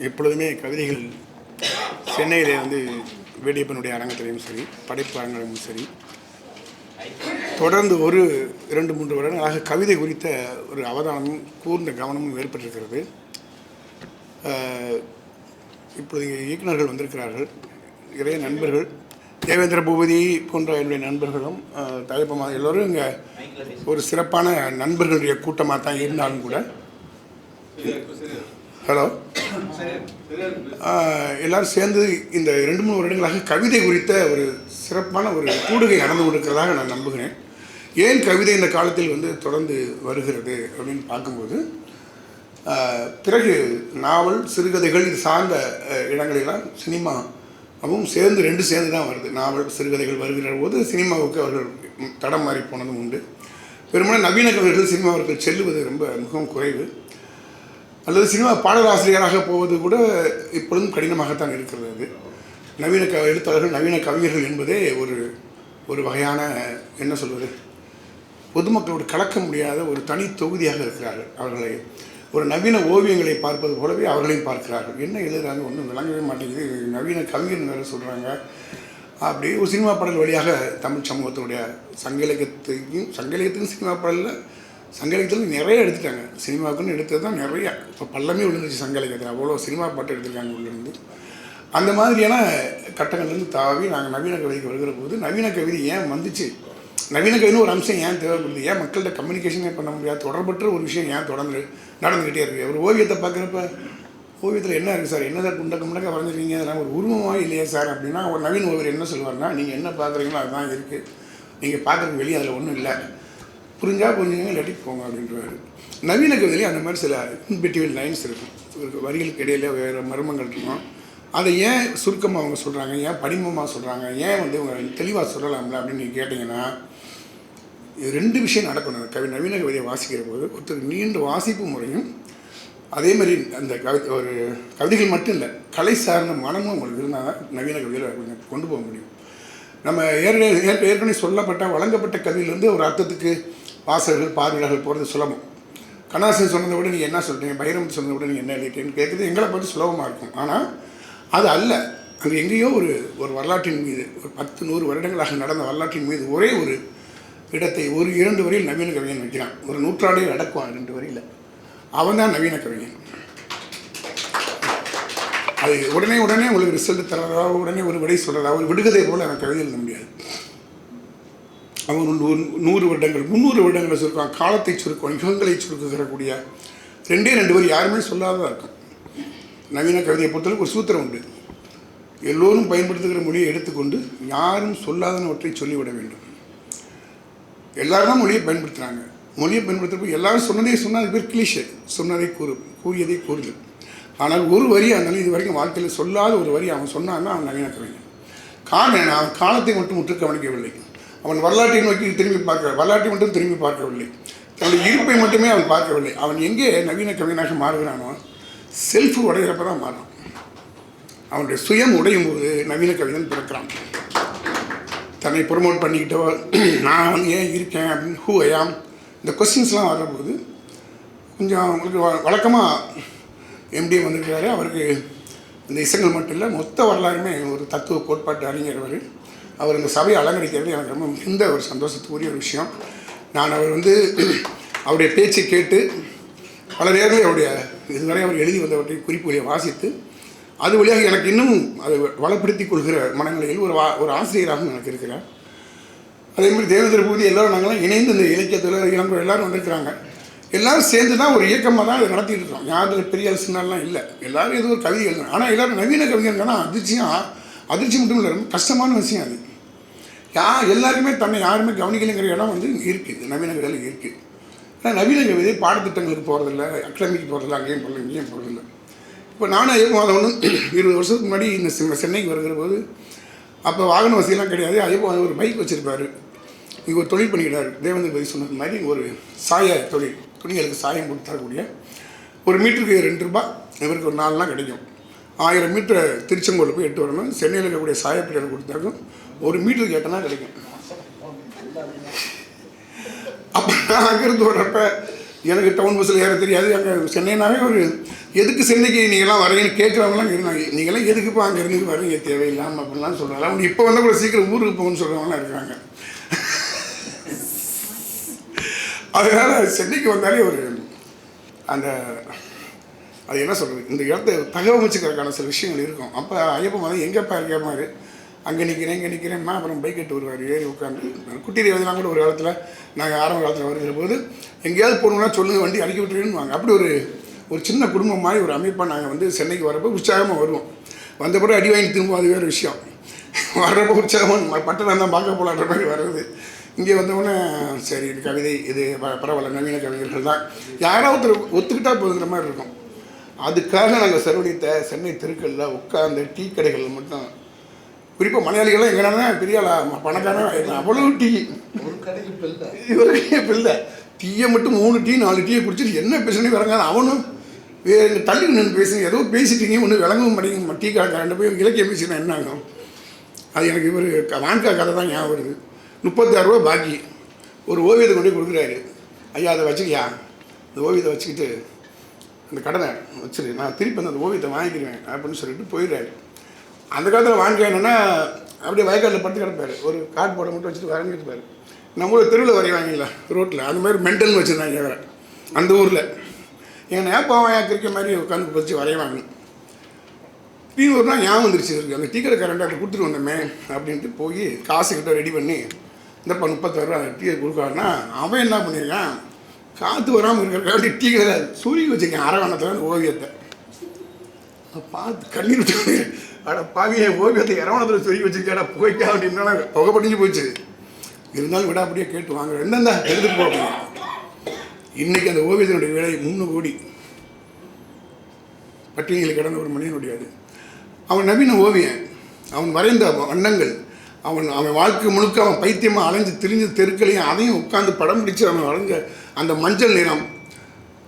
எப்பொழுதுமே கவிதைகள் சென்னையில் வந்து வேடியப்பனுடைய அரங்கத்திலையும் சரி படைப்பு அரங்கத்திலும் சரி தொடர்ந்து ஒரு இரண்டு மூன்று வருடங்களாக கவிதை குறித்த ஒரு அவதானமும் கூர்ந்த கவனமும் ஏற்பட்டிருக்கிறது. இப்பொழுது இங்கே வந்திருக்கிறார்கள். நிறைய நண்பர்கள் தேவேந்திர பூபதி போன்ற என்னுடைய நண்பர்களும் அஹ், எல்லோரும் இங்கே ஒரு சிறப்பான நண்பர்களுடைய கூட்டமாக தான் இருந்தாலும் கூட ஹலோ எல்லாரும் சேர்ந்து இந்த ரெண்டு மூணு வருடங்களாக கவிதை குறித்த ஒரு சிறப்பான ஒரு கூடுகை நடந்து கொண்டிருக்கிறதாக நான் நம்புகிறேன். ஏன் கவிதை இந்த காலத்தில் வந்து தொடர்ந்து வருகிறது அப்படின்னு பார்க்கும்போது பிறகு நாவல் சிறுகதைகள் இது சார்ந்த இடங்களெல்லாம் சினிமாவும் சேர்ந்து ரெண்டு சேர்ந்து தான் வருது. நாவல் சிறுகதைகள் வருகிற போது சினிமாவுக்கு அவர்கள் தடம் மாறி போனதும் உண்டு. பெரும்பாலும் நவீன கவிஞர்கள் சினிமாவிற்கு செல்லுவது ரொம்ப மிகவும் குறைவு. அல்லது சினிமா பாடலாசிரியராக போவது கூட இப்பொழுதும் கடினமாகத்தான் இருக்கிறது. நவீன க எழுத்தாளர்கள் நவீன கவிஞர்கள் என்பதே ஒரு ஒரு வகையான என்ன சொல்வது பொதுமக்களோடு கலக்க முடியாத ஒரு தனி தொகுதியாக இருக்கிறார்கள். அவர்களை ஒரு நவீன ஓவியங்களை பார்ப்பது போலவே அவர்களையும் பார்க்கிறார்கள். என்ன எழுதுறாங்க? ஒன்றும் விளங்கவே மாட்டேங்குது. நவீன கவிஞர் வேறு சொல்கிறாங்க அப்படி ஒரு சினிமா பாடல் வழியாக தமிழ் சமூகத்தினுடைய சங்க இலக்கியத்தையும் சங்க இலக்கியத்துக்கும் சினிமா பாடலில் சங்க இலக்கியத்தில் நிறைய எடுத்துட்டாங்க. சினிமாவுக்குன்னு எடுத்தது தான் நிறையா. இப்போ பள்ளமே விழுந்துச்சு சங்க இலக்கியத்தில் அவ்வளோ சினிமா பாட்டு எடுத்திருக்காங்க உள்ளிருந்து. அந்த மாதிரியான கட்டங்கள்லேருந்து தாவி நாங்கள் நவீன கவிதைக்கு வருகிற போது நவீன கவிதை ஏன் வந்துச்சு? நவீன கவிதைன்னு ஒரு அம்சம் ஏன் தேவைப்படுது? ஏன் மக்கள்கிட்ட கம்யூனிகேஷனே பண்ண முடியாது? தொடர்பற்ற ஒரு விஷயம் ஏன் தொடர்ந்து நடந்துக்கிட்டே இருக்குது ஒரு ஓவியத்தை பார்க்குறப்ப ஓவியத்தில் என்ன இருக்குது சார்? என்ன சார் குண்டக்க முண்டக்க வரைஞ்சிருக்கீங்க? அதெல்லாம் ஒரு உருவமாக இல்லையா சார்? அப்படின்னா ஒரு நவீன ஓவியர் என்ன சொல்லுவார்னா நீங்கள் என்ன பார்க்குறீங்களோ அதுதான் இருக்குது நீங்கள் பார்க்குறதுக்கு வெளியே அதில் ஒன்றும் இல்லை. புரிஞ்சா புரிஞ்சுங்க இல்லாட்டி போங்க அப்படின்றாரு. நவீன கவிதையிலே அந்த மாதிரி சில இன்பிட்டிவல் லைன்ஸ் இருக்கும். ஒரு வரிகளுக்கு இடையில வேறு மர்மங்கள் இருக்கும். அதை ஏன் சுருக்கமாக அவங்க சொல்கிறாங்க ஏன் படிமமாக சொல்கிறாங்க ஏன் வந்து இவங்க தெளிவாக சொல்லலாம்ல அப்படின்னு நீங்கள் கேட்டிங்கன்னா இது ரெண்டு விஷயம் நடக்கணும். கவி நவீன கவிதையை வாசிக்கிற போது ஒருத்தர் நீண்ட வாசிப்பு முறையும் அதே மாதிரி அந்த கவி ஒரு கவிதைகள் மட்டும் இல்லை கலை சார்ந்த மனமும் உங்களுக்கு இருந்தால் தான் நவீன கவிதையில் கொஞ்சம் கொண்டு போக முடியும். நம்ம ஏற்கனவே ஏற்கனவே சொல்லப்பட்ட வழங்கப்பட்ட கவியிலேருந்து ஒரு அர்த்தத்துக்கு வாசகர்கள் பார்வையாளர்கள் போகிறது சுலபம் கண்ணாசன் சொன்னதை விட நீங்கள் என்ன சொல்கிறீங்க பைரவன் சொன்னதை விட நீங்கள் என்ன எழுதிட்டீங்கன்னு கேட்குறது எங்களை பற்றி சுலபமாக இருக்கும். ஆனால் அது அல்ல. அது எங்கேயோ ஒரு ஒரு வரலாற்றின் மீது ஒரு பத்து நூறு வருடங்களாக நடந்த வரலாற்றின் மீது ஒரே ஒரு இடத்தை ஒரு இரண்டு வரையில் நவீன கவிஞன் வைக்கிறான். ஒரு நூற்றாண்டே நடக்குவான் ரெண்டு வரையில். அவன் தான் நவீன கவிஞன். அது உடனே உடனே உங்களுக்கு ரிசல்ட் தரதா? உடனே ஒரு விடை சொல்கிறதா ஒரு விடுகதை போல் எனக்கு கவிதை எழுத முடியாது. அவன் நூறு நூறு வருடங்கள் முந்நூறு வருடங்களை சுருக்கம் காலத்தை சுருக்குவான் யுகங்களை சுருக்குகிறக்கூடிய ரெண்டே ரெண்டு பேர் யாருமே சொல்லாததாக இருக்கும். நவீன கவிதையை பொறுத்தளவுக்கு ஒரு சூத்திரம் உண்டு. எல்லோரும் பயன்படுத்துகிற மொழியை எடுத்துக்கொண்டு யாரும் சொல்லாதனவற்றை சொல்லிவிட வேண்டும். எல்லாரும் தான் மொழியை பயன்படுத்துகிறாங்க மொழியை பயன்படுத்துறப்போ எல்லாரும் சொன்னதே சொன்னால் அது பேர் கிளிஷே. சொன்னதை கூறு கூறியதை கூறுதல். ஆனால் ஒரு வரி அதனால் இது வரைக்கும் வாழ்க்கையில் சொல்லாத ஒரு வரி அவன் சொன்னான்னா அவன் நவீன கவிஞன். காரணம் என்ன? அவன் காலத்தை மட்டும் முற்று கவனிக்கவில்லை அவன் வரலாற்றை நோக்கி திரும்பி பார்க்க வரலாற்றை மட்டும் திரும்பி பார்க்கவில்லை. தன்னுடைய இருப்பை மட்டுமே அவன் பார்க்கவில்லை. அவன் எங்கே நவீன கவிஞனாக மாறுகிறானோ செல்ஃப் உடையிறப்ப தான் மாறுறான் அவனுடைய சுயம் உடையும் போது நவீன கவிஞன் பிறக்கிறான். தன்னை ப்ரொமோட் பண்ணிக்கிட்டோ நான் வந்து ஏன் இருக்கேன் அப்படின்னு ஹூ ஐயாம் இந்த கொஸ்டின்ஸ்லாம் வரும்போது கொஞ்சம் அவங்களுக்கு வழக்கமாக எம்டி வந்திருக்கிறாரு. அவருக்கு இந்த இசைகள் மட்டும் இல்லை மொத்த வரலாறுமே ஒரு தத்துவ கோட்பாட்டு அறிஞர் அவர். அவர் இந்த சபையை அலங்கரிக்கிறது எனக்கு ரொம்ப மிகுந்த ஒரு சந்தோஷத்துக்குரிய ஒரு விஷயம். நான் அவர் வந்து அவருடைய பேச்சை கேட்டு பல நேரங்களில் அவருடைய இதுவரை அவர் எழுதி வந்தவற்றை குறிப்புகளை வாசித்து அது வழியாக எனக்கு இன்னும் அதை வளப்படுத்தி கொள்கிற மனநிலையில் ஒரு வா ஒரு ஆசிரியராகவும் எனக்கு இருக்கிறார். அதே மாதிரி தேவேந்திர பூதி எல்லோரும் நாங்களாம் இணைந்து இந்த இலக்கியத்தில் இளம்பெண் எல்லோரும் வந்திருக்கிறாங்க. எல்லாரும் சேர்ந்து தான் ஒரு இயக்கமாக தான் இதை நடத்திட்டு இருக்கோம். யாரும் பெரிய அரசுனாலாம் இல்லை. எல்லாரும் ஏதோ ஒரு கவிதை எழுதுறாங்க ஆனால் எல்லாரும் நவீன கவிஞர்கள்னா அதிர்ச்சியாக அதிர்ச்சி மட்டும் இல்லை ரொம்ப கஷ்டமான விஷயம் அது. யா எல்லாருக்குமே தன்னை யாருமே கவனிக்கலைங்கிற இடம் வந்து இருக்குது நவீன கவிதையில் இருக்குது ஆனால் நவீன கவிதை பாடத்திட்டங்களுக்கு போகிறதில்ல அகாடமிக்கு போகிறதில்ல அங்கேயும் போகிறதில்ல இங்கேயும் போகிறதில்ல இப்போ நானும் ஐயப்ப மாதம் ஒன்று இருபது வருஷத்துக்கு முன்னாடி இந்த செ- சென்னைக்கு வருகிற போது அப்போ வாகன வசதியெல்லாம் கிடையாது. ஐயப்ப அது ஒரு பைக் வச்சுருப்பாரு. இங்கே ஒரு தொழில் பண்ணிக்கிறார். தேவேந்திர பதி சொன்னது மாதிரி ஒரு சாய தொழில் துணிகளுக்கு சாயம் போட்டு தரக்கூடிய ஒரு மீட்டருக்கு ரெண்டு ரூபாய் இவருக்கு ஒரு நாலுலாம் கிடைக்கும். ஆயிரம் மீட்டர் திருச்செங்கோடு போய் எட்டு வரணும். சென்னையில் இருக்கக்கூடிய சாயப்பிள்ளைகள் கொடுத்தாக்கும் ஒரு மீட்டர் எட்டனா கிடைக்கும். அப்போ நான் அங்கேருந்து வர்றப்ப எனக்கு டவுன் பஸ்ஸில் ஏற தெரியாது. அங்கே சென்னைனாவே ஒரு எதுக்கு சென்னைக்கு நீங்களாம் வரீங்கன்னு கேட்குறவங்களாம் இருந்தாங்க நீங்களாம் எதுக்குப்பா அங்கே இருந்து வரீங்க? தேவையில்லாமல் அப்படிலாம் சொல்கிறாங்க அவங்க இப்போ வந்தால் கூட சீக்கிரம் ஊருக்கு போகணும்னு சொல்கிறவங்களாம் இருக்காங்க. அதனால் சென்னைக்கு வந்தாலே ஒரு அந்த அது என்ன சொல்கிறது இந்த இடத்த தகவமைச்சுக்கிறதுக்கான சில விஷயங்கள் இருக்கும். அப்போ ஐயப்பன் வந்து எங்கேப்பா இருக்க மாதிரி அங்கே நிற்கிறேன் இங்கே நிற்கிறேன்னா அப்புறம் பைக் எட்டு வருவார். ஏறி உட்காந்து குட்டி ரேவதிலாம் கூட ஒரு காலத்தில் நாங்கள் ஆரம்ப காலத்தில் வருகிற போது எங்கேயாவது போகணுன்னா சொல்லுங்கள் வண்டி இறக்கி விட்டுருன்னு அப்படி ஒரு ஒரு சின்ன குடும்பம் மாதிரி ஒரு அமைப்பாக நாங்கள் வந்து சென்னைக்கு வரப்போ உற்சாகமாக வருவோம். வந்த பிறகு அடி வாங்கி திரும்ப அது வேறு விஷயம். வர்றப்போ உற்சாகமாக பட்டணம் தான் பார்க்க போலான்ற மாதிரி வர்றது. இங்கே வந்தவுடனே சரி இது கவிதை இது ப- பரவாயில்ல. நவீன கவிஞர்கள் தான். யாராவது ஒருத்தர் ஒத்துக்கிட்டா போதுங்கிற மாதிரி இருக்கும். அதுக்காக நாங்கள் செலவழித்த சென்னை தெருக்களில் உட்காந்து டீ கடைகளில் மட்டும் குறிப்பாக மலையாளிகள்லாம் எங்கன்னா பெரிய பணக்காரன் ஆயிடலாம் அவ்வளோ டீ. ஒரு கடைக்கு இப்போ இவருக்கே இப்போ இல்லை. டீயை மட்டும் மூணு டீ நாலு டீயை குடிச்சிட்டு என்ன பேசுனே வரங்க அவனும் வேறு தள்ளி நின்று பேசுங்க. ஏதோ பேசிட்டீங்க ஒன்றும் விளங்கவும் மாட்டேங்க டீ கடைக்காரன் போய் இலக்கியம் பேசினா என்ன ஆகும்? அது எனக்கு இவர் வான்கா கதை தான் ஞாபகம் வருது. முப்பத்தாறு ரூபா பாக்கி. ஒரு ஓவியத்தை கொண்டு கொடுக்குறாரு. ஐயா அதை வச்சுக்கியா? இந்த ஓவியத்தை வச்சுக்கிட்டு அந்த கடனை வச்சிரு. நான் திருப்பி அந்த ஓவியத்தை வாங்கிக்கிறேன் அப்படின்னு சொல்லிட்டு போயிடுறாரு. அந்த காலத்தில் வாங்கிக்க என்னென்னா அப்படியே வயக்காட்டில் படுத்து கிடப்பாரு. ஒரு கார்டு போட மட்டும் வச்சுட்டு வரைஞ்சிருப்பாரு நம்ம ஊரில் தெருவில் வரைவாங்கல்ல ரோட்டில் அந்த மாதிரி மென்டல்னு வச்சுருந்தாங்க வேறு அந்த ஊரில். என் நேப்பாவையா கிரிக்க மாதிரி உட்காந்து வச்சு வரைவாங்க திடீர்னு ஒரு நாள் ஞாபகம் வந்துருச்சு இருக்கு அந்த டீக்கடை அதை கொடுத்துட்டு வந்தோமே அப்படின்ட்டு போய் காசு கிட்ட ரெடி பண்ணி இந்தப்பா முப்பத்தாறு ரூபா டீயை கொடுக்காருன்னா அவன் என்ன பண்ணியிருக்கான் காற்று வராமல் இருக்கிறக்காண்டி டீ கடை சூரிய வச்சிருக்கேன் அரவணத்தில் ஓவியத்தை. பார்த்து கண்ணீர் விட்டு அட பாவியை ஓவியத்தை இரவணத்தில் சொல்லி வச்சிருக்கேடா போய்க்கா அப்படின்னா புகை படிஞ்சு போச்சு. இருந்தாலும் விட அப்படியே கேட்டு வாங்க. என்னென்ன எடுத்துட்டு போக இன்னைக்கு அந்த ஓவியத்தினுடைய விலை மூணு கோடி. பட்டியலில் கிடந்த ஒரு மனிதனுடையது அவன் நவீன ஓவியன். அவன் வரைந்த வண்ணங்கள். அவன் அவன் வாழ்க்கை முழுக்க அவன் பைத்தியமாக அலைஞ்சு திரிஞ்ச தெருக்களையும் அதையும் உட்காந்து படம் பிடிச்சு அவன் வரைஞ்ச அந்த மஞ்சள் நிறம்.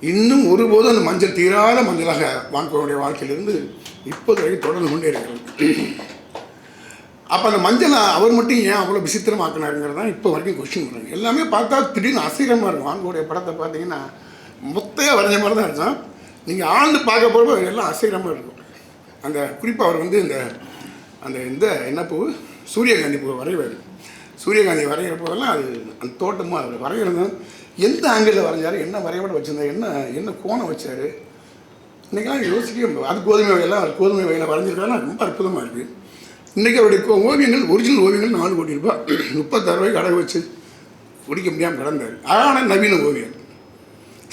இன்னும் ஒருபோதும் அந்த மஞ்சள் தீராத மஞ்சளாக வான்கோனுடைய வாழ்க்கையிலிருந்து இப்போது வரைக்கும் தொடர்ந்து கொண்டே இருக்கிறது அப்போ அந்த மஞ்சளை அவர் மட்டும் ஏன் அவ்வளோ விசித்திரமாக்கினாருங்கிறது தான் இப்போ வரைக்கும் கொஸ்டின் பண்ணுறாங்க எல்லாமே பார்த்தா திடீர்னு அசீரமாக இருக்கும். வான்கோடைய படத்தை பார்த்தீங்கன்னா மொத்தையாக வரைஞ்ச மாதிரி தான் இருக்கும். நீங்கள் ஆழ்ந்து பார்க்க போகிறப்ப எல்லாம் அசீரமாக இருக்கும். அந்த குறிப்பாக அவர் வந்து இந்த அந்த இந்த என்ன பூ? சூரியகாந்தி பூ வரைவார். சூரியகாந்தி வரைகிற போதெல்லாம் அது அந்த தோட்டமாக அவர் வரைகிறது எந்த ஆங்கிளில் வரைஞ்சாரு? என்ன வரைபட வச்சுருந்தார்? என்ன என்ன கோணம் வச்சார்? இன்றைக்கெல்லாம் யோசிக்கவே அது கோதுமை வகையெல்லாம் கோதுமை வகையில் வரைஞ்சிருக்காங்கன்னா ரொம்ப அற்புதமாக இருக்குது இன்றைக்கி அவருடைய கோ- ஓவியங்கள் ஒரிஜினல் ஓவியங்கள் நாலு கோடி ரூபாய் முப்பத்தாறு ரூபாய்க்கு வச்சு குடிக்க முடியாமல் கடந்தார். ஆனால் நவீன ஓவியம்.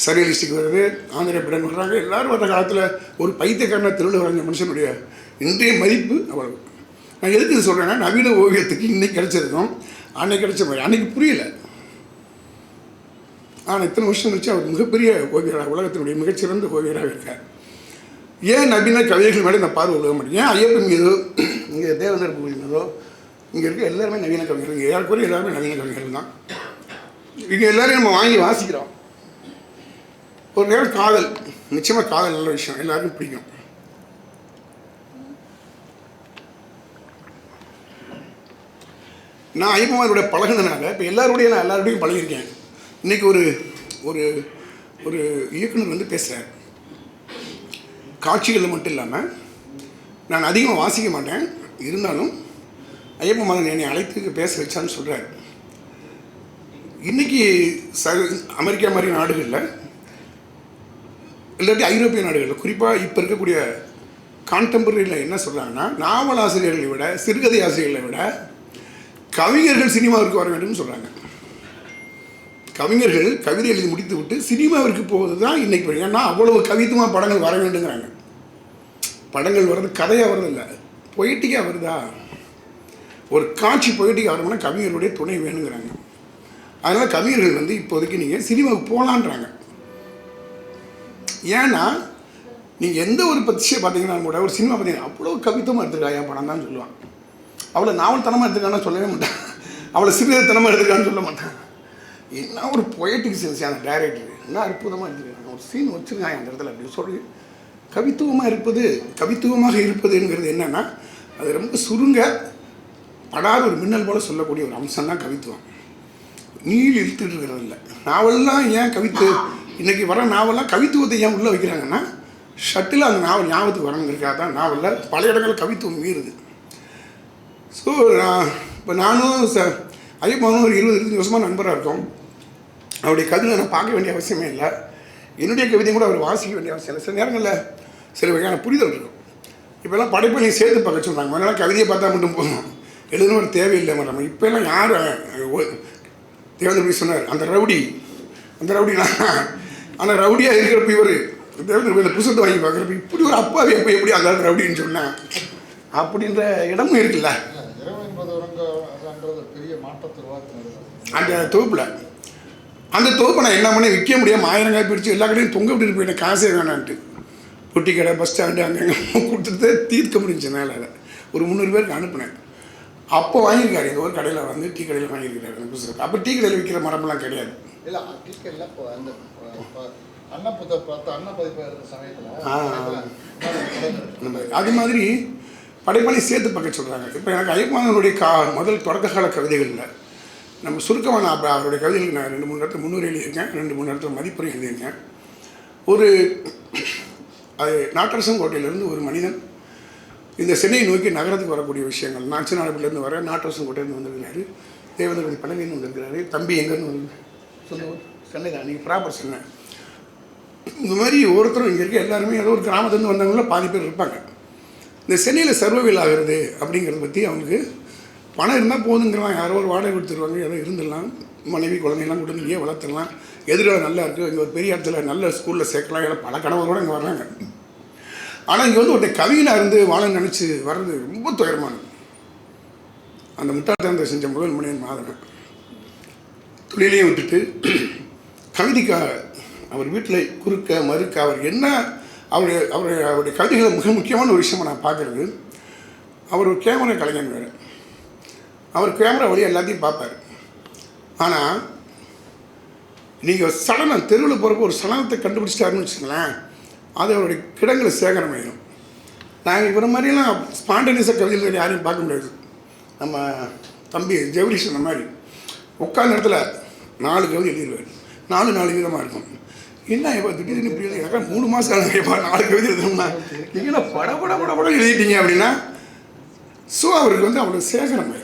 சரியலிஸ்டிக் வருது ஆந்திர பிடன் வர்றாங்க எல்லாரும் வர்ற காலத்தில் ஒரு பைத்தியக்காரன திருவிழா வரைஞ்ச மனுஷனுடைய இன்றைய மதிப்பு அவ்வளவு. நான் எதுக்கு இது சொல்கிறேன்னா நவீன ஓவியத்துக்கு இன்றைக்கி கிடச்சிருக்கோம். அன்னைக்கு கிடைச்ச மாதிரி அன்னைக்கு புரியல. ஆனால் இத்தனை வருஷம் கழிச்சு அவர் மிகப்பெரிய ஓவியராக உலகத்தினுடைய மிகச்சிறந்த ஓவியராக இருக்கார். ஏன் நவீன கவிதைகள் மேலே இந்த பார்வை உலக மாட்டேன் ஏன் ஐயப்பன் மீதோ இங்கே தேவதர் பூமி மீதோ இங்கே இருக்க எல்லாருமே நவீன கவிஞர்கள் இங்கே ஏறக்குறைய எல்லாருமே நவீன கவிஞர்கள் தான். இங்கே எல்லாரையும் நம்ம வாங்கி வாசிக்கிறோம். ஒரு நேரம் காதல் நிச்சயமாக காதல் நல்ல விஷயம் எல்லாருக்கும் பிடிக்கும். நான் ஐயப்பமாரோட பழகினதுனால இப்போ எல்லாருடைய நான் எல்லாருடையும் பழகியிருக்கேன். இன்றைக்கி ஒரு ஒரு ஒரு இயக்குனர் வந்து பேசுகிறார் காட்சிகளில் மட்டும் இல்லாமல் நான் அதிகமாக வாசிக்க மாட்டேன். இருந்தாலும் ஐயப்ப மகன் என்னை அழைத்து பேச வச்சான்னு சொல்கிறார் இன்றைக்கி ச அமெரிக்கா மாதிரி நாடுகளில் இல்லாட்டி ஐரோப்பிய நாடுகளில் குறிப்பாக இப்போ இருக்கக்கூடிய கான்டெம்பரரியில் என்ன சொல்கிறாங்கன்னா நாவல் ஆசிரியர்களை விட சிறுகதை ஆசிரியர்களை விட கவிஞர்கள் சினிமாவிற்கு வர வேண்டும்னு சொல்கிறாங்க கவிஞர்கள் கவிதை எழுதி முடித்து விட்டு சினிமாவிற்கு போவது தான் இன்றைக்கி ஏன்னா அவ்வளவு கவித்துவமாக படங்கள் வர வேண்டுங்கிறாங்க. படங்கள் வர்றது கதையாக வர்றது இல்லை பொயிட்டிக்காக வருதா? ஒரு காட்சி பொயிட்டிக்காக வரணும்னா கவிஞருடைய துணை வேணுங்கிறாங்க. அதனால் கவிஞர்கள் வந்து இப்போதைக்கு நீங்கள் சினிமாவுக்கு போகலான்றாங்க ஏன்னா நீங்கள் எந்த ஒரு பத்தியை பார்த்தீங்கன்னா கூட ஒரு சினிமா பார்த்தீங்கன்னா அவ்வளோ கவித்துவமாக எடுத்துருக்கா என் படம் தான் சொல்லுவான். அவ்வளோ நாவல்தனமாக எடுத்துருக்கான்னு சொல்லவே மாட்டான். அவ்வளோ சிறுதனமாக எடுத்துருக்கான்னு சொல்ல மாட்டான். என்ன ஒரு பொயட்டிக் சென்ஸ் அந்த டைரக்டர் என்ன அற்புதமாக எடுத்துருக்காங்க ஒரு சீன் வச்சுருக்காங்க அந்த இடத்துல அப்படி சொல்லி. கவித்துவமாக இருப்பது கவித்துவமாக இருப்பதுங்கிறது என்னென்னா அது ரொம்ப சுருங்க படாத ஒரு மின்னல் போல் சொல்லக்கூடிய ஒரு அம்சம் தான் கவித்துவம். நீள் இழுத்துட்டு இருக்கிறது இல்லை நாவல்லாம் ஏன் கவித்து இன்றைக்கி வர நாவல்லாம் கவித்துவத்தை ஏன் உள்ளே வைக்கிறாங்கன்னா ஷட்டில் அந்த நாவல் ஞாபகத்துக்கு வரணுங்கிறக்காக தான் நாவலில் பல இடங்களில் கவித்துவம் மீறுது. ஸோ நான் இப்போ நானும் ச ஐயப்பாவும் ஒரு இருபது இருபது வருஷமாக நண்பராக இருக்கோம். அவருடைய கவிதை நான் பார்க்க வேண்டிய அவசியமே இல்லை. என்னுடைய கவிதையும் கூட அவர் வாசிக்க வேண்டிய அவசியம் இல்லை. சில நேரங்களில் சில வகையான புரிதல் இருக்கும். இப்போல்லாம் படைப்பையும் சேர்த்து பார்க்க சொல்கிறாங்க முதல்ல கவிதையை பார்த்தா மட்டும் போதும். எழுதணும் ஒரு தேவையில்லை மேடம். இப்போல்லாம் யார் தேவேந்திர சொன்னார். அந்த ரவுடி அந்த ரவுடினா ஆனால் ரவுடியாக இருக்கிறப்ப இவர் தேவேந்திர இந்த புத்தகத்தை வாங்கி பார்க்குறப்ப இப்படி ஒரு அப்பாவி எப்போ எப்படி அந்த ரவுடின்னு சொன்னேன் அப்படின்ற இடமும் இருக்குல்ல. அந்த தொகுப்பில். அந்த தொகுப்பை நான் என்ன பண்ணி விற்க முடியாமல் ஆயிரங்காய் பிடிச்சி எல்லா கடையும் தொங்க விட்டுட்டு போயிட்டேன். காசே வேணான்ட்டு. பொட்டி கடை பஸ் ஸ்டாண்டு அங்கங்கே கொடுத்துட்டு தீர்க்க முடிஞ்சு அதை ஒரு முந்நூறு பேருக்கு அனுப்புனேன். அப்போ வாங்கியிருக்காரு. எங்கள் ஒரு கடையில் வந்து டீ கடையில் வாங்கியிருக்காரு. அந்த புத்தகத்தை. அப்போ டீ கடையில் விற்கிற மரமெல்லாம் கிடையாது. இல்லை இப்போ அந்த இப்போ அண்ணா புத்த பார்த்து அண்ணா பதிப்பு இருந்த சமயத்தில் அது மாதிரி படைப்பாளி சேர்த்து பார்க்க சொல்கிறாங்க இப்போ எனக்கு ஐயப்பானனுடைய கா முதல் தொடக்க கால கவிதைகளில் நம்ம சுருக்கமாக நான் அவருடைய கவிதைகள் நான் ரெண்டு மூணு இடத்துல முன்னூறு எழுதியிருக்கேன் ரெண்டு மூணு இடத்துல மதிப்புரை எழுதியிருக்கேன். ஒரு அது நாட்டரசன் கோட்டையிலேருந்து ஒரு மனிதன் இந்த சென்னையை நோக்கி நகரத்துக்கு வரக்கூடிய விஷயங்கள். நாச்சநாடுலேருந்து வர நாட்டரசன் கோட்டையிலேருந்து வந்திருக்கிறாரு தேவதற்கு பழனின்னு வந்திருக்கிறாரு தம்பி எங்கன்னு வந்து சொந்த ஊர்? சென்னை தான் நீங்கள் ப்ராப்பர் சென்னை. இந்த மாதிரி ஒருத்தரும் இங்கே இருக்க எல்லாருமே ஏதோ ஒரு கிராமத்துலேருந்து வந்தவங்கள பாதி பேர் இருப்பாங்க. இந்த சென்னையில் சர்வவில் ஆகிறது அப்படிங்கிறத பற்றி அவங்களுக்கு பணம் இருந்தால் போதுங்கிறான் யாரோ ஒரு வாடகை கொடுத்துருவாங்க. ஏதோ இருந்துடலாம். மனைவி குழந்தைலாம் கொண்டு இங்கேயே வளர்த்துடலாம். எதிர்காலம் நல்லா இருக்குது இங்கே ஒரு பெரிய இடத்துல நல்ல ஸ்கூலில் சேர்க்கலாம். இல்லை பல கணவரோடு இங்கே வர்றாங்க. ஆனால் இங்கே வந்து ஒருத்தர் கவிஞனாக இருந்து வாழ நினச்சி வர்றது ரொம்ப துயரமானது. அந்த முட்டாள்தனத்தை செஞ்ச முதல் மனிதன் மாதவன். தொழிலையும் விட்டுட்டு கவிதைக்காக அவர் வீட்டில் குறுக்க மறுக்க அவர் என்ன அவருடைய அவருடைய அவருடைய கவிதைகளை மிக முக்கியமான ஒரு விஷயமாக நான் பார்க்குறது. அவர் ஒரு கேமரா கலைஞர் வேறு. அவர் கேமரா வழி எல்லாத்தையும் பார்ப்பார் ஆனால் நீங்கள் சடனம் தெருவில் போகிறப்போ ஒரு சடனத்தை கண்டுபிடிச்சிட்டாருன்னு வச்சுங்களேன் அது அவருடைய கிடங்களை சேகரமாயிடும் நாங்கள் இவர மாதிரியெல்லாம் ஸ்பாண்டனியஸாக கவிதைகள் யாரையும் பார்க்க முடியாது. நம்ம தம்பி ஜெகதீஷ் அந்த மாதிரி உட்கார்ந்த இடத்துல நாலு கவிதை எழுதிடுவார் நாலு நாலு விதமாக இருக்கும். என்ன இப்போ திடீர்னு இப்படி எழுதி மூணு மாதம் ஆகுது நாலு கவிதை எழுதணும்னா. நீங்கள் பட பட பட படம் எழுதிட்டீங்க அப்படின்னா ஸோ அவருக்கு வந்து அவ்வளோ சேகரமாயிடும்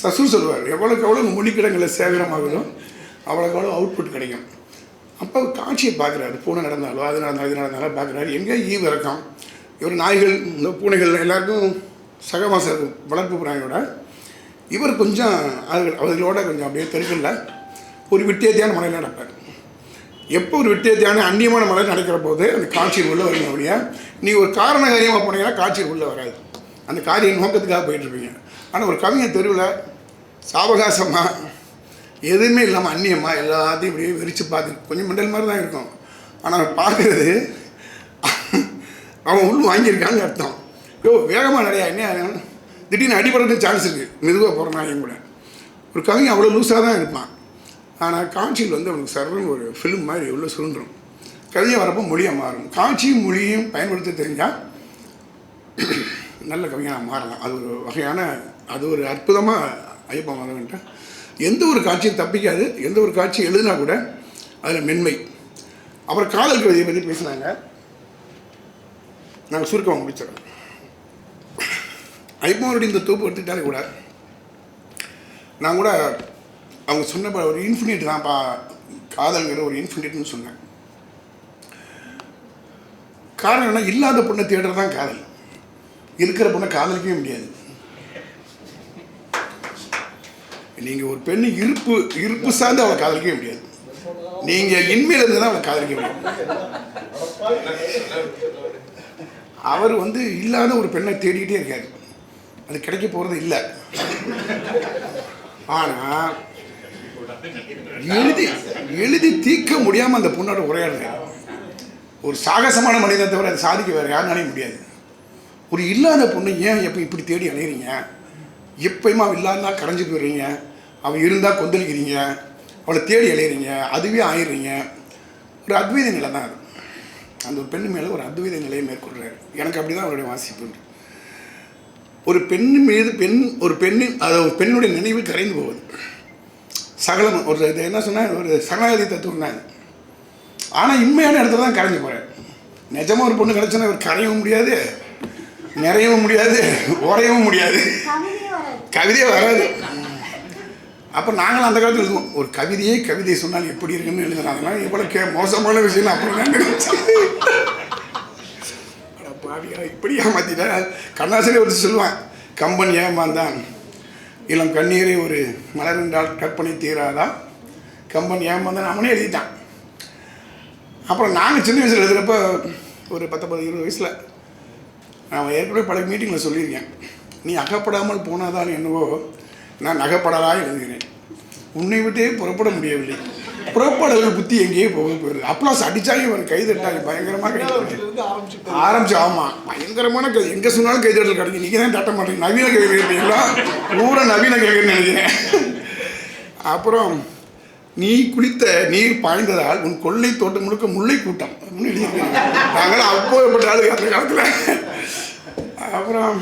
சசு சொல்லுவார் எவ்வளோக்கு எவ்வளோ மொழிக்கிடங்களில் சேகரமாகுதோ அவ்வளோக்கு அவ்வளோ அவுட்புட் கிடைக்கும். அப்போ காட்சியை பார்க்குறாரு பூனை நடந்தாலோ அது நடந்தாலும் இது நடந்தாலும் பார்க்குறாரு. எங்கே ஈவு இறக்கம்? இவர் நாய்கள் இந்த பூனைகள் எல்லாருக்கும் சகவாச வளர்ப்பு பிராணியோட இவர் கொஞ்சம் அவர்கள் அவர்களோட கொஞ்சம் அப்படியே தெருக்கல்ல ஒரு விட்டேத்தியான மலையில் நடப்பார். எப்போ ஒரு விட்டேத்தியான அந்நியமான மலை நடக்கிற போது அந்த காட்சியில் உள்ளே வரீங்க அப்படியா நீ ஒரு காரண காரியமாக போனீங்கன்னா காட்சியில் உள்ளே வராது. அந்த காரிய நோக்கத்துக்காக போயிட்டுருப்பீங்க ஆனால் ஒரு கவிஞர் தெருவில் சாவகாசமாக எதுவுமே இல்லாமல் அந்நியமாக எல்லாத்தையும் இப்படியே விரித்து பார்த்து கொஞ்சம் மண்டல் மாதிரி தான் இருக்கும். ஆனால் பார்க்குறது அவன் உள் வாங்கியிருக்கான்னு அர்த்தம். யோ வேகமாக நிறையா என்ன திடீர்னு அடிபடுறதுக்கு சான்ஸ் இருக்குது மெதுவாக போகிற நாயும் கூட. ஒரு கவிஞன் அவ்வளோ லூஸாக தான் இருப்பான். ஆனால் காட்சியில் வந்து அவனுக்கு சர்வன் ஒரு ஃபிலிம் மாதிரி எவ்வளோ சுருண்டுரும் கவிஞன் வரப்போ மொழியாக மாறும். காட்சியும் மொழியும் பயன்படுத்த தெரிஞ்சால் நல்ல கவிஞனாக மாறலாம். அது ஒரு வகையான அது ஒரு அற்புதமாக ஐயப்பா மாதவன்ட்ட எந்த ஒரு காட்சியும் தப்பிக்காது. எந்த ஒரு காட்சி எழுதினா கூட அதில் மென்மை. அப்புறம் காதல் கவிதையை பற்றி பேசினாங்க. நாங்கள் சுருக்கமாக முடிச்சிடறோம். ஐப்பவனுடைய இந்த தோப்பு எடுத்துக்கிட்டாலே கூட நான் கூட அவங்க சொன்ன ஒரு இன்ஃபினிட் தான்ப்பா காதல்ங்கிற ஒரு இன்ஃபினிட்னு சொன்னேன். காரணம் என்ன இல்லாத பொண்ணை தேடுறது தான் காதல். இருக்கிற பொண்ணை காதலிக்கவே முடியாது. நீங்கள் ஒரு பெண்ணு இருப்பு இருப்பு சார்ந்து அவளை காதலிக்க முடியாது. நீங்கள் இன்மையில் இருந்து தான் அவளை காதலிக்க முடியும். அவர் வந்து இல்லாத ஒரு பெண்ணை தேடிக்கிட்டே இருக்காரு. அது கிடைக்க போகிறது இல்லை. ஆனால் எழுதி எழுதி தீர்க்க முடியாமல் அந்த பொண்ணோட உரையாடுறாரு ஒரு சாகசமான மனிதனை தவிர அதை சாதிக்க வேறு யாருனாலையும் முடியாது. ஒரு இல்லாத பொண்ணு ஏன் எப்போ இப்படி தேடி அணையிறீங்க எப்பயுமா அவள் இல்லாதனா கரைஞ்சி போயிடுறீங்க. அவள் இருந்தால் கொந்தளிக்கிறீங்க. அவளை தேடி அலையிறீங்க. அதுவே ஆயிடுறீங்க. ஒரு அத்வைத நிலை தான் அது. அந்த ஒரு பெண்ணு மேலே ஒரு அத்வைத நிலையை மேற்கொள்கிறார் எனக்கு அப்படி தான் அவருடைய வாசிப்பு ஒரு பெண் மீது பெண் ஒரு பெண்ணின் அது ஒரு பெண்ணுடைய நினைவு கரைந்து போவது சகலம் ஒரு இது என்ன சொன்னால் ஒரு சகலாதி தத்துவம் தான் ஆனால் உண்மையான இடத்துல தான் கரைஞ்சு போகிறேன் நிஜமாக ஒரு பொண்ணு கிடச்சுன்னா இவர் கரையவும் முடியாது நிறையவும் முடியாது உரையவும் முடியாது. கவிதையே வராது. அப்போ நாங்களும் அந்த காலத்தில் எழுதுவோம். ஒரு கவிதையே கவிதை சொன்னால் எப்படி இருக்குன்னு எழுதுனாங்கன்னா இவ்வளோ கே மோசமான விஷயம் அப்புறம் தான் பாவியா இப்படி ஏமாத்திட்டா? கண்ணாசனே ஒருத்தர் சொல்லுவான் கம்பன் ஏமாந்தான். இளம் கண்ணீரை ஒரு மலர் என்றால் கற்பனை தீராதா? கம்பன் ஏமாந்தான். அவனே எழுதிட்டான். அப்புறம் நாங்கள் சின்ன வயசில் எழுதுகிறப்ப ஒரு பத்தொம்பது இருபது வயசில் நான் ஏற்கனவே பல மீட்டிங்கில் சொல்லியிருக்கேன். நீ அகப்படாமல் போனாதான் என்னவோ நான் அகப்படலாக எழுதுகிறேன். உன்னை விட்டே புறப்பட முடியவில்லை. புறப்படல் புத்தி எங்கேயே போக போயிடுது அப்ளாஸ் அடித்தாங்க இவன் கைதட்டாங்க பயங்கரமாக கைதட்டாங்க ஆரம்பிச்சு ஆமாம் பயங்கரமான கை எங்கே சொன்னாலும் கைதட்டல் கிடைக்கும். நீங்கள் தான் தட்ட மாட்டீங்க நவீன கை கேட்பீங்களா பூரா நவீன கைகள்னு நினைக்கிறேன் அப்புறம் நீ குளித்த நீர் பாய்ந்ததால் உன் கொள்ளை தோட்டம் முழுக்க முல்லை கூட்டம். அப்படின்னு எழுதியிருக்கேன். நாங்களாம் அப்போது ஆளுங்க அந்த காலத்தில். அப்புறம்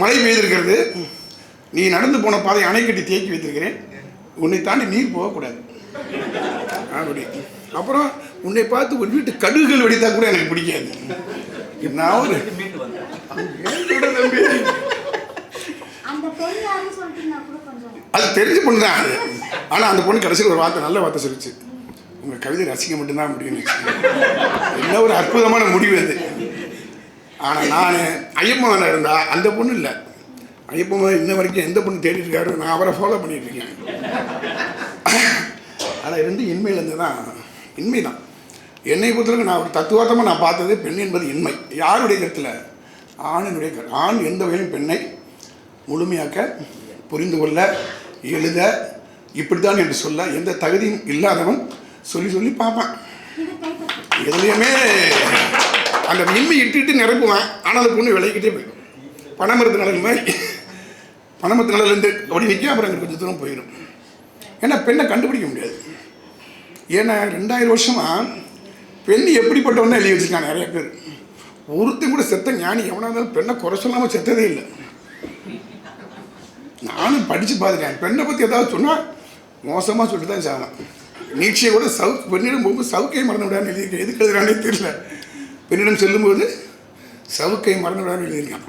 மழை பெய்திருக்கிறது. நீ நடந்து போன பாதை அணை கட்டி தேக்கி வைத்திருக்கிறேன். உன்னை தாண்டி நீர் போகக்கூடாது. அப்படி. அப்புறம் உன்னை பார்த்து ஒரு வீட்டு கடுகுகள் வெடித்தா கூட எனக்கு பிடிக்காது. நான் ஒரு அது தெரிஞ்ச பொண்ணு தான் அது. ஆனால் அந்த பொண்ணு கடைசியில் ஒரு வார்த்தை நல்ல வார்த்தை சொல்லிச்சு. உங்கள் கவிதை ரசிக்க மட்டும்தான் முடியும்னு என்ன ஒரு அற்புதமான முடிவு அது. ஆனால் நான் ஐயப்பன் இருந்தால் அந்த பொண்ணு இல்லை. ஐயப்பன் இன்ன வரைக்கும் எந்த பொண்ணு தேடிட்டு இருக்காரு நான் அவரை ஃபாலோ பண்ணிகிட்டு இருக்கேன். ஆனால் இருந்து இன்மையிலேருந்து தான் இன்மை தான் என்னை பொறுத்தவரைக்கும் நான் ஒரு தத்துவார்த்தமாக நான் பார்த்தது பெண் என்பது இன்மை. யாருடைய கருத்தில்? ஆணினுடைய கரு ஆண் எந்த வகையிலும் பெண்ணை முழுமையாக்க புரிந்து கொள்ள எழுத இப்படித்தான் என்று சொல்ல எந்த தகுதியும் இல்லாதவன் சொல்லி சொல்லி பார்ப்பேன். எதுலேயுமே அந்த இன்மை இட்டுட்டு நிரப்புவேன் ஆனால் அந்த பொண்ணு விளையிக்கிட்டே போயிடும். பனைமரத்து நிழல் மாதிரி. பனைமரத்து நிழல்லேருந்து அப்படி நிற்க அப்புறம் அங்கே கொஞ்சம் தூரம் போயிடும். ஏன்னா பெண்ணை கண்டுபிடிக்க முடியாது. ஏன்னா ரெண்டாயிரம் வருஷமாக பெண் எப்படிப்பட்டவன்னு எழுதி வச்சுருக்காங்க நிறைய பேர். ஒருத்தன் கூட செத்த ஞானி எவனாக இருந்தாலும் பெண்ணை குறை சொல்லாமல் செத்ததே இல்லை. நானும் படித்து பார்த்துட்டேன். பெண்ணை பற்றி ஏதாவது சொன்னால் மோசமாக சொல்லிட்டு தான் சாகலாம் நீட்சியை கூட சவு பெண்ணிடம் போகும்போது சவுக்கை மறந்து விடான்னு எழுதி எதுக்கு எழுதுறானே தெரியல. பெண்ணிடம் செல்லும்போது சவுக்கை மறந்து விடாமல் எழுதியிருக்கான்.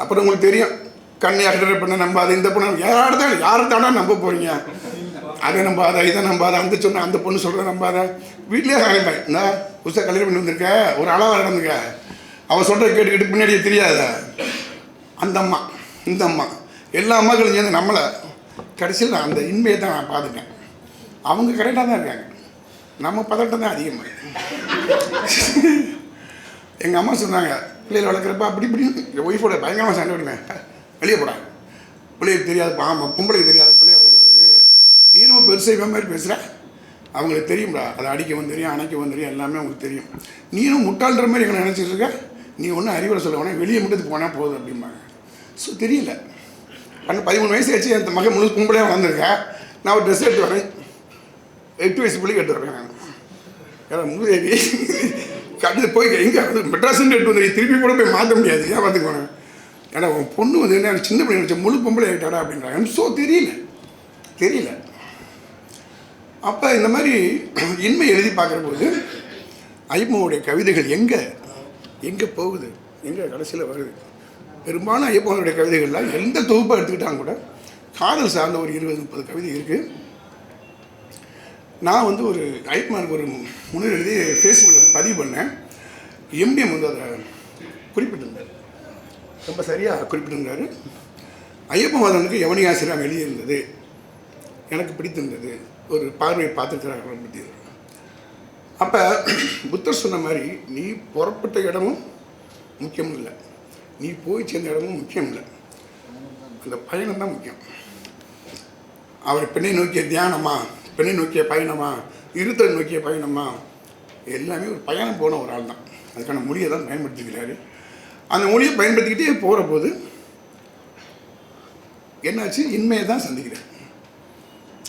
அப்புறம் உங்களுக்கு தெரியும் கண்ணை அகற்ற பண்ண நம்பாத இந்த பொண்ணு யாரை தான் தானே நம்ப போகிறீங்க அதை நம்பாத இதை நம்பாத அந்த சொன்ன அந்த பொண்ணு சொல்கிறத நம்பாத. வீட்லேயே ஆரம்பிப்பேன் என்ன புதுசாக கல்யாணம் பண்ணி வந்திருக்க? ஒரு அளவாக நடந்துக்க அவள் சொல்கிறத கேட்டுக்கிட்டு பின்னாடியே தெரியாத? அந்த அம்மா இந்த அம்மா எல்லா அம்மாக்களும் சேர்ந்து நம்மளை கடைசியில் நான் அந்த இன்மையை தான் நான் பார்த்துட்டேன். அவங்க கரெக்டாக தான் இருக்காங்க. நம்ம பதட்டம் தான் அதிகமாக எங்கள் அம்மா சொன்னாங்க பிள்ளைகளை வளர்க்குறப்ப அப்படி இப்படி எங்கள் ஒய்ஃபோட பயங்கரமாக சண்டை விடுவேன் வெளியே போடா. பிள்ளைகளுக்கு தெரியாது ஆமாம் பொம்பளைக்கு தெரியாத பிள்ளைய வளர்க்குறதுக்கு. நீனும் பெருசாக இவன் மாதிரி பேசுகிற அவங்களுக்கு தெரியும்டா. அதை அடிக்கவும் தெரியும் அணைக்கவும் தெரியும் எல்லாமே அவங்களுக்கு தெரியும். நீனும் முட்டாள்ன்ற மாதிரி எங்களை நினச்சிட்டு இருக்க? நீ ஒன்றும் அறிவுரை சொல்ல வேணா வெளியே மட்டும் போனால் போதும் அப்படிம்பாங்க. ஸோ தெரியல. பண்ண பதிமூணு வயசு ஆச்சு. என் மகன் முழு கும்பலையாக வளர்ந்துருக்கேன் நான் ஒரு ட்ரெஸ் எடுத்து வரேன். எட்டு வயசு பிள்ளைக்கு எடுத்து வரேன். நான் ஏன்னா மூதேவி கடையில் போய் எங்கே? வந்து மெட்ராஸ்ன்னு எடுத்து வந்து திருப்பி கூட போய் மாற்ற முடியாது. ஏன் பார்த்துக்கோங்க ஏன்னா உன் பொண்ணு வந்து என்ன சின்ன பிள்ளை நினச்ச முழு பொம்பளை ஆகிட்டாரா அப்படின்றாங்க ஸோ தெரியல. தெரியல. அப்போ இந்த மாதிரி இன்மை எழுதி பார்க்குற போது ஐயப்பனுடைய கவிதைகள் எங்கே? எங்கே போகுது? எங்கே கடைசியில் வருது? பெரும்பாலும் ஐயப்பனுடைய கவிதைகள்லாம் எந்த தொகுப்பாக எடுத்துக்கிட்டாங்க கூட காதல் சார்ந்த ஒரு இருபது முப்பது கவிதை இருக்குது நான் வந்து ஒரு ஐயப்பனுக்கு ஒரு முன்னர் எழுதி ஃபேஸ்புக்கில் பதிவு பண்ணேன். எம்டிஎம் வந்து அதை குறிப்பிட்டிருந்தார். ரொம்ப சரியாக குறிப்பிட்டிருந்தார். ஐயப்பவாதனுக்கு யவனி எழுதியிருந்தது. எனக்கு பிடித்திருந்தது. ஒரு பார்வையை பார்த்துருக்கிறார்கள் பற்றி அப்போ புத்தர் சொன்ன மாதிரி நீ புறப்பட்ட இடமும் முக்கியம் இல்லை. நீ போய் சேர்ந்த இடமும் முக்கியம் இல்லை. அந்த பயணம் தான் முக்கியம். அவர் பெண்ணை நோக்கிய தியானமாக பெண்ணை நோக்கிய பயணமா? இருத்தல் நோக்கிய பயணமா? எல்லாமே ஒரு பயணம் போன ஒரு ஆள் தான் அதுக்கான மொழியை தான் பயன்படுத்திக்கிறாரு. அந்த மொழியை பயன்படுத்திக்கிட்டே போகிற போது என்னாச்சு? இன்மையை தான் சந்திக்கிறார்.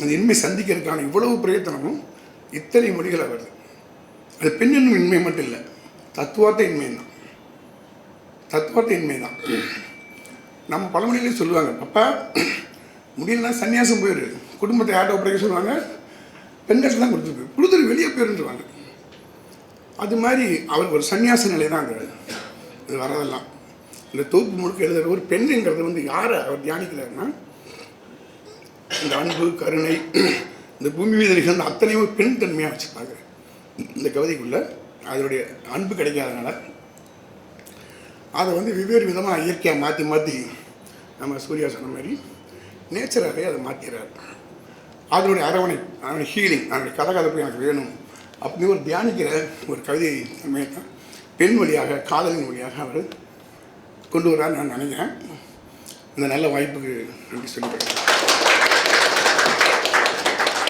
அந்த இன்மை சந்திக்கிறதுக்கான இவ்வளவு பிரயத்தனமும் இத்தனை மொழிகளை வருது. அது பெண்ணும் இன்மை மட்டும் இல்லை தத்துவார்த்த இன்மை தான். தத்துவார்த்த இன்மை தான். நம்ம பழமொழியிலே சொல்லுவாங்க அப்பா முடியலன்னா சன்னியாசம் போயிடுது குடும்பத்தை யார்ட்ட ஒப்படைக்க சொல்லுவாங்க. பெண்கள் தான் கொடுத்துருக்கு. கொடுத்துட்டு வெளியே போயிருந்துருவாங்க அது மாதிரி அவர் ஒரு சன்னியாச நிலை தான் அங்கே. இது வரதெல்லாம் இந்த தொகுப்பு முழுக்க எழுதுகிற ஒரு பெண்ணுங்கிறது வந்து யாரை அவர் தியானிக்கிறாருன்னா இந்த அன்பு கருணை இந்த பூமி மீது நிகழ்ந்த அத்தனையும் பெண் தன்மையாக வச்சுருப்பாங்க. இந்த கவிதைக்குள்ளே அதனுடைய அன்பு கிடைக்காதனால. அதை வந்து வெவ்வேறு விதமாக இயற்கையாக மாற்றி மாற்றி நம்ம சூர்யா சொன்ன மாதிரி நேச்சராகவே அதை மாற்றிடுறாரு அதனுடைய அரவணை அதனுடைய ஹீலிங் அதனுடைய கதகதப்பு எனக்கு வேணும். அப்படி ஒரு தியானிக்கிற ஒரு கவிதை தன்மையை தான் பெண் வழியாக காதலின் வழியாக அவர் கொண்டு வரான்னு நான் நினைக்கிறேன். இந்த நல்ல வாய்ப்புக்கு நன்றி சொல்லிக்கிறேன்.